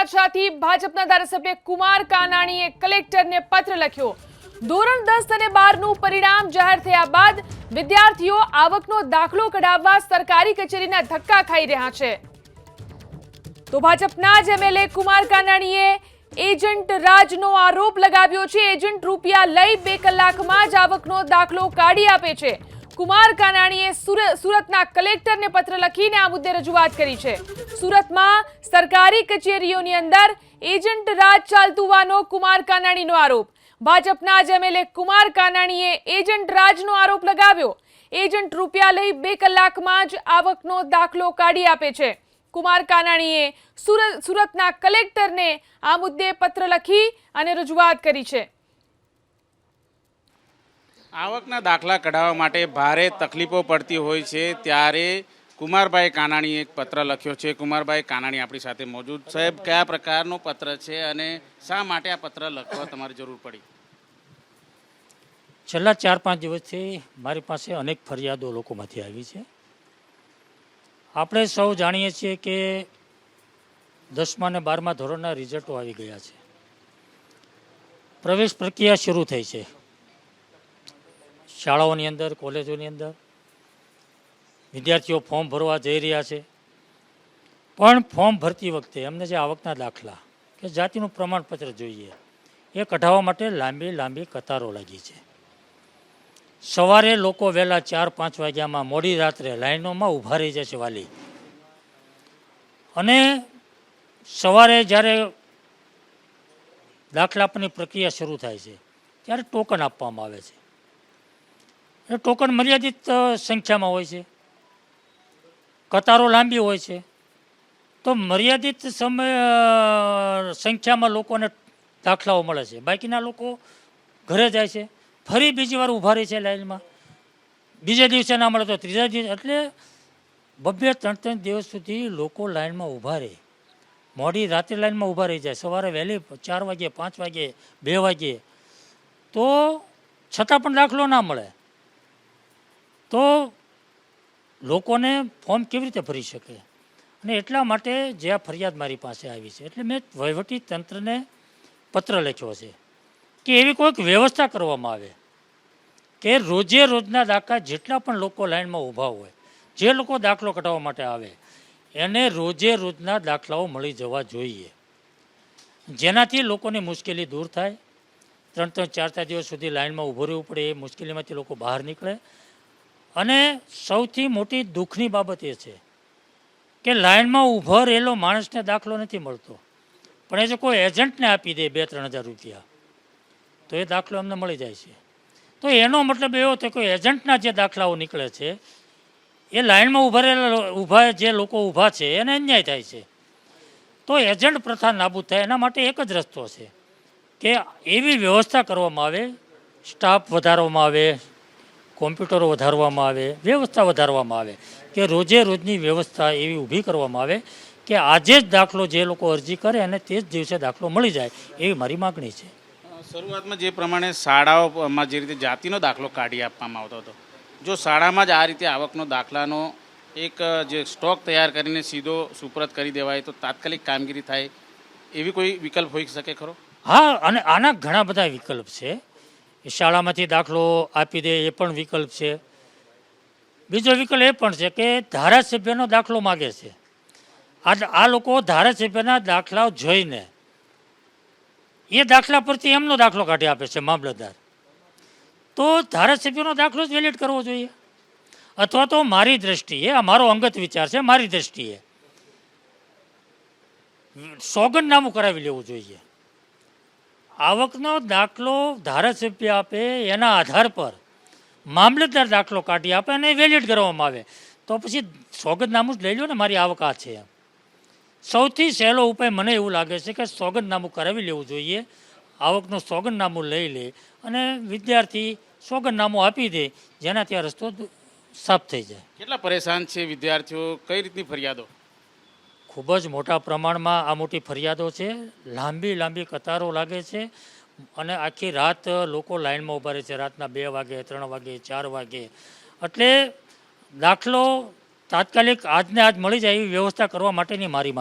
વરાછાથી ભાજપના ધારાસભ્ય કુમાર કાનાણીએ કલેક્ટરને પત્ર લખ્યો. ધોરણ દસ અને બારનું પરિણામ જાહેર થયા બાદ વિદ્યાર્થીઓ આવકનો દાખલો કઢાવવા સરકારી કચેરીના ધક્કા ખાઈ રહ્યા છે. તો ભાજપના જ એમએલએ કુમાર કાનાણીએ એજન્ટ રાજનો આરોપ લગાવ્યો છે. એજન્ટ રૂપિયા લઈ બે કલાકમાં જ આવકનો દાખલો કાઢી આપે છે. કુમાર કાનાણીએ સુર- સુરતના કલેક્ટરને પત્ર લખીને આ મુદ્દે રજૂઆત કરી છે. સુરતમાં સરકારી કચેરીઓની અંદર એજન્ટ રાજ ચાલતું હોવાનો કુમાર કાનાણીનો આરોપ. ભાજપના જ એમએલએ કુમાર કાનાણીએ એજન્ટ રાજનો આરોપ લગાવ્યો. એજન્ટ રૂપિયા લઈ બે કલાકમાં જ આવકનો દાખલો કાઢી આપે છે. કુમાર કાનાણીએ સુરત સુરતના કલેક્ટરને આ મુદ્દે પત્ર લખી અને રજૂઆત કરી છે. આવકના દાખલા કઢાવવા માટે ભારે તકલીફો પડતી હોય છે ત્યારે કુમારભાઈ કાનાણીએ એક પત્ર લખ્યો છે. કુમારભાઈ કાનાણી આપણી સાથે મોજૂદ સાહેબ, કયા પ્રકારનો પત્ર છે અને શા માટે આ પત્ર લખવા તમારી જરૂર પડી? છેલ્લા ચાર પાંચ દિવસથી મારી પાસે અનેક ફરિયાદો લોકોમાંથી આવી છે. આપણે સૌ જાણીએ છીએ કે દસમા અને બારમા ધોરણના રિઝલ્ટો આવી ગયા છે. પ્રવેશ પ્રક્રિયા શરૂ થઈ છે. શાળાઓની અંદર, કોલેજોની અંદર. વિદ્યાર્થીઓ ફોર્મ ભરવા જઈ રહ્યા છે. પણ ફોર્મ ભરતી વખતે એમને જે આવકના દાખલા કે જાતિનું પ્રમાણપત્ર જોઈએ, એ કઢાવવા માટે લાંબી લાંબી કતારો લાગી છે. સવારે લોકો વહેલા ચાર, પાંચ વાગ્યામાં મોડી રાત્રે લાઈનોમાં ઊભા રહી જાય છે વાલી. અને સવારે જ્યારે દાખલા આપવાની પ્રક્રિયા શરૂ થાય છે, ત્યારે ટોકન આપવામાં આવે છે. એ ટોકન મર્યાદિત સંખ્યામાં હોય છે. કતારો લાંબી હોય છે. તો મર્યાદિત સમય સંખ્યામાં લોકોને દાખલાઓ મળે છે. બાકીના લોકો ઘરે જાય છે. ફરી બીજી વાર ઊભા રહે છે લાઇનમાં. બીજા દિવસે ના મળે તો ત્રીજા દિવસે. એટલે બબ્બે ત્રણ ત્રણ દિવસ સુધી લોકો લાઇનમાં ઊભા રહે. મોડી રાત્રે લાઇનમાં ઊભા રહી જાય. સવારે વહેલી ચાર વાગે પાંચ વાગે બે વાગે તો છતાં પણ દાખલો ના મળે. તો લોકોને ફોર્મ કેવી રીતે ભરી શકે? અને એટલા માટે જે આ ફરિયાદ મારી પાસે આવી છે, એટલે મેં વહીવટી તંત્રને પત્ર લખ્યો છે કે એવી કોઈક વ્યવસ્થા કરવામાં આવે કે રોજે રોજના દાખલા જેટલા પણ લોકો લાઇનમાં ઊભા હોય, જે લોકો દાખલો કઢાવવા માટે આવે, એને રોજે રોજના દાખલાઓ મળી જવા જોઈએ. જેનાથી લોકોની મુશ્કેલી દૂર થાય. ત્રણ ત્રણ ચાર ચાર દિવસ સુધી લાઈનમાં ઊભું રહેવું પડે, એ મુશ્કેલીમાંથી લોકો બહાર નીકળે. અને સૌથી મોટી દુઃખની બાબત એ છે કે લાઇનમાં ઊભો રહેલો માણસને દાખલો નથી મળતો. પણ એ જો કોઈ એજન્ટને આપી દે બે ત્રણ હજાર રૂપિયા, તો એ દાખલો અમને મળી જાય છે. તો એનો મતલબ એવો છે કે એજન્ટના જે દાખલાઓ નીકળે છે, એ લાઇનમાં ઊભા રહેલા ઊભા જે લોકો ઊભા છે, એને અન્યાય થાય છે. તો એજન્ટ પ્રથા નાબૂદ થાય, એના માટે એક જ રસ્તો છે કે એવી વ્યવસ્થા કરવામાં આવે, સ્ટાફ વધારવામાં આવે કોમ્પ્યુટરો વધારવામાં આવે વ્યવસ્થા વધારવામાં આવે કે રોજે રોજની વ્યવસ્થા એવી ઊભી કરવામાં આવે કે આજે જ દાખલો જે લોકો અરજી કરે અને તે જ દિવસે દાખલો મળી જાય એવી મારી માગણી છે. શરૂઆતમાં જે પ્રમાણે શાળાઓમાં જે રીતે જાતિનો દાખલો કાઢી આપવામાં આવતો હતો જો શાળામાં જ આ રીતે આવકનો દાખલાનો એક જે સ્ટોક તૈયાર કરીને સીધો સુપરત કરી દેવાય તો તાત્કાલિક કામગીરી થાય એવી કોઈ વિકલ્પ હોઈ શકે ખરો? હા અને આના ઘણા બધા વિકલ્પ છે. શાળામાંથી દાખલો આપી દે એ પણ વિકલ્પ છે. બીજો વિકલ્પ એ પણ છે કે ધારાસભ્યનો દાખલો માગે છે. આ આ લોકો ધારાસભ્યના દાખલાઓ જોઈને એ દાખલા પરથી એમનો દાખલો કાઢી આપે છે મામલતદાર. તો ધારાસભ્યનો દાખલો જ વેલિડ કરવો જોઈએ. અથવા તો મારી દ્રષ્ટિએ, આ મારો અંગત વિચાર છે, મારી દ્રષ્ટિએ સોગંદનામું કરાવી લેવું જોઈએ. આવકનો દાખલો ધારાસભ્ય આપે, એના આધાર પર મામલતદાર દાખલો કાઢી આપે અને વેલિડ કરવામાં આવે. તો પછી સોગંદનામું જ લઈ લો ને, મારી આવક આ છે સૌથી સહેલો ઉપાય મને એવું લાગે છે કે સોગંદનામું કરાવી લેવું જોઈએ, આવકનું સોગંદનામું લઈ લે અને વિદ્યાર્થી સોગંદનામું આપી દે, જેનાથી આ રસ્તો સાફ થઈ જાય. કેટલા પરેશાન છે વિદ્યાર્થીઓ? કઈ રીતની ફરિયાદો? ખૂબ જ મોટા પ્રમાણમાં આ મોટી ફરિયાદો છે. લાંબી લાંબી કતારો લાગે છે અને આખી રાત લોકો લાઇનમાં ઊભા રહે છે. રાતના બે વાગે, ત્રણ વાગે, ચાર વાગે. એટલે દાખલો તાત્કાલિક આજને આજ મળી જાય એવી વ્યવસ્થા કરવા માટેની મારી માંગ